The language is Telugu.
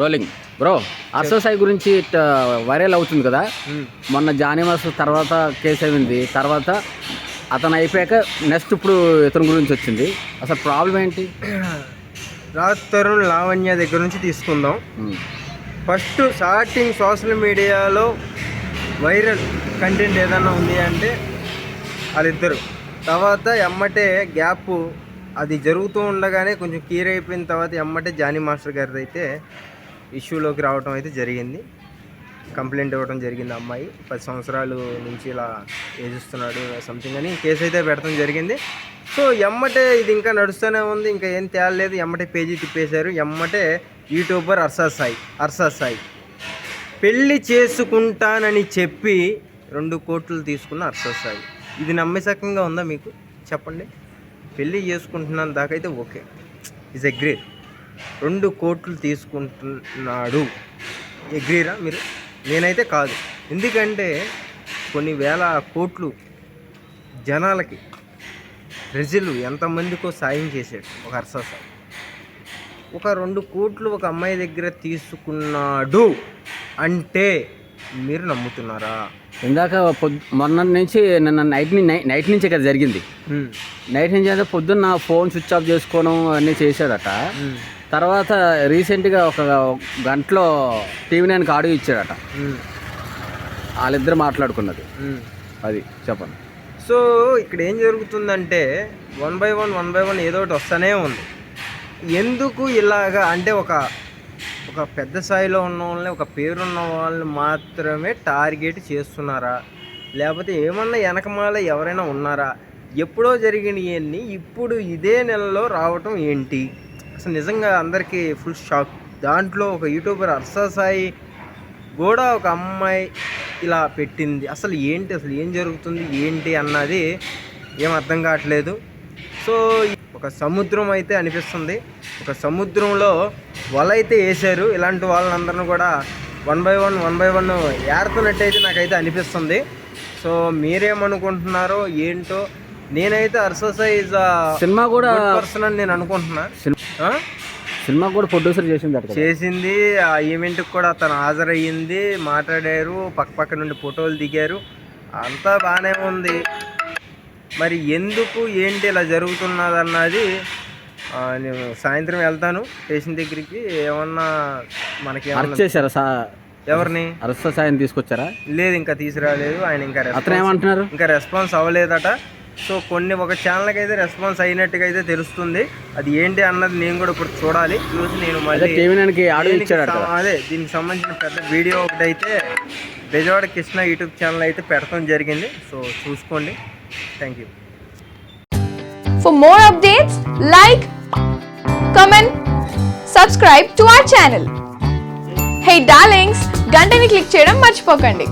రోలింగ్ బ్రో అర్ససాయి గురించి ఇట్ట వైరల్ అవుతుంది కదా? మొన్న జానీ మాస్ తర్వాత కేసు అయింది. తర్వాత అతను అయిపోయాక నెక్స్ట్ ఇప్పుడు ఇతని గురించి వచ్చింది. అసలు ప్రాబ్లం ఏంటి? రాజ్ తరుణ్ లావణ్య దగ్గర నుంచి తీసుకుందాం. ఫస్ట్ స్టార్టింగ్ సోషల్ మీడియాలో వైరల్ కంటెంట్ ఏదైనా ఉంది అంటే వాళ్ళిద్దరు. తర్వాత ఎమ్మటే గ్యాప్ అది జరుగుతూ ఉండగానే కొంచెం క్లియర్ అయిపోయిన తర్వాత ఎమ్మటే జానీ మాస్టర్ గారిది అయితే ఇష్యూలోకి రావడం అయితే జరిగింది. కంప్లైంట్ ఇవ్వడం జరిగింది అమ్మాయి. పది సంవత్సరాలు నుంచి ఇలా ఏజిస్తున్నాడు సంథింగ్ అని కేసు అయితే పెడతాం జరిగింది. సో ఎమ్మటే ఇది ఇంకా నడుస్తూనే ఉంది. ఇంకా ఏం తేలలేదు. ఎమ్మటే పేజీ తిప్పేశారు. ఎమ్మటే YouTuber Ursa Sai Ursa Sai. పెళ్ళి చేసుకుంటానని చెప్పి రెండు కోట్లు తీసుకున్న అర్సా సాయి. ఇది నమ్మేసకంగా ఉందా మీకు? చెప్పండి. పెళ్ళి చేసుకుంటున్నాను దాకైతే ఓకే. ఇస్ అగ్రీ రెండు కోట్లు తీసుకుంటున్నాడు. ఎగ్రీరా మీరు? నేనైతే కాదు. ఎందుకంటే కొన్ని వేల కోట్లు జనాలకి ప్రజలు ఎంతమందికో సాయం చేశాడు ఒక అర్సా సాయి ఒక రెండు కోట్లు ఒక అమ్మాయి దగ్గర తీసుకున్నాడు అంటే మీరు నమ్ముతున్నారా? ఇందాక పొద్దు మొన్న నుంచి నిన్న నైట్ నైట్ నుంచే కదా జరిగింది. నైట్ నుంచి అంటే పొద్దున్న ఫోన్ స్విచ్ ఆఫ్ చేసుకోవడం అన్నీ చేశాడట. తర్వాత రీసెంట్గా ఒక గంటలో టీవీ నైన్కి ఆడియో ఇచ్చాడట. వాళ్ళిద్దరు మాట్లాడుకున్నది. అది చెప్పండి. సో ఇక్కడ ఏం జరుగుతుందంటే one by one one by one ఏదో ఒకటి వస్తూనే ఉంది. ఎందుకు ఇలాగా అంటే ఒక ఒక పెద్ద స్థాయిలో ఉన్న వాళ్ళని ఒక పేరున్న వాళ్ళని మాత్రమే టార్గెట్ చేస్తున్నారా? లేకపోతే ఏమన్నా వెనకమాల ఎవరైనా ఉన్నారా? ఎప్పుడో జరిగినవన్నీ ఇప్పుడు ఇదే నెలలో రావటం ఏంటి? అసలు నిజంగా అందరికీ ఫుల్ షాక్. దాంట్లో ఒక యూట్యూబర్ అర్సా సాయి కూడా ఒక అమ్మాయి ఇలా పెట్టింది. అసలు ఏంటి అసలు ఏం జరుగుతుంది ఏంటి అన్నది ఏం అర్థం కావట్లేదు. సో ఒక సముద్రం అయితే అనిపిస్తుంది. ఒక సముద్రంలో వల అయితే వేసారు ఇలాంటి వాళ్ళందరిని కూడా one by one one by one ఏరుతున్నట్టయితే నాకైతే అనిపిస్తుంది. సో మీరేమనుకుంటున్నారో ఏంటో నేనైతే అర్ససైజ్ సినిమా కూడా పర్సన్ అని నేను అనుకుంటున్నా? సినిమా కూడా ప్రొడ్యూసర్ చేసింది అట కదా. చేసింది ఆ ఈవెంట్కి కూడా తను హాజరయ్యింది మాట్లాడారు పక్క పక్క నుండి ఫోటోలు దిగారు. అంతా బాగానే ఉంది. మరి ఎందుకు ఏంటి ఇలా జరుగుతున్నది అన్నది నేను సాయంత్రం వెళ్తాను. స్టేషన్ దగ్గరికి ఏమన్నా మనకి చేశారా సా? ఎవరిని? అరెస్ట్ సాయం తీసుకొచ్చారా? లేదు ఇంకా తీసుకురాలేదు. ఆయన ఇంకా అతను ఏమంటున్నారు? ఇంకా రెస్పాన్స్ అవ్వలేదట. సో కొన్ని ఒక ఛానల్కి అయితే రెస్పాన్స్ అయినట్టుగా అయితే తెలుస్తుంది. అది ఏంటి అన్నది నేను కూడా ఇప్పుడు చూడాలి. చూసి నేను మళ్ళీ అదే దీనికి సంబంధించిన పెద్ద వీడియో ఒకటి అయితే బెజవాడ కృష్ణ యూట్యూబ్ ఛానల్ అయితే పెట్టడం జరిగింది. సో చూసుకోండి. Thank you For more updates, like, comment, subscribe to our channel. Hey darlings, గంటని click చేయడం మర్చిపోకండి.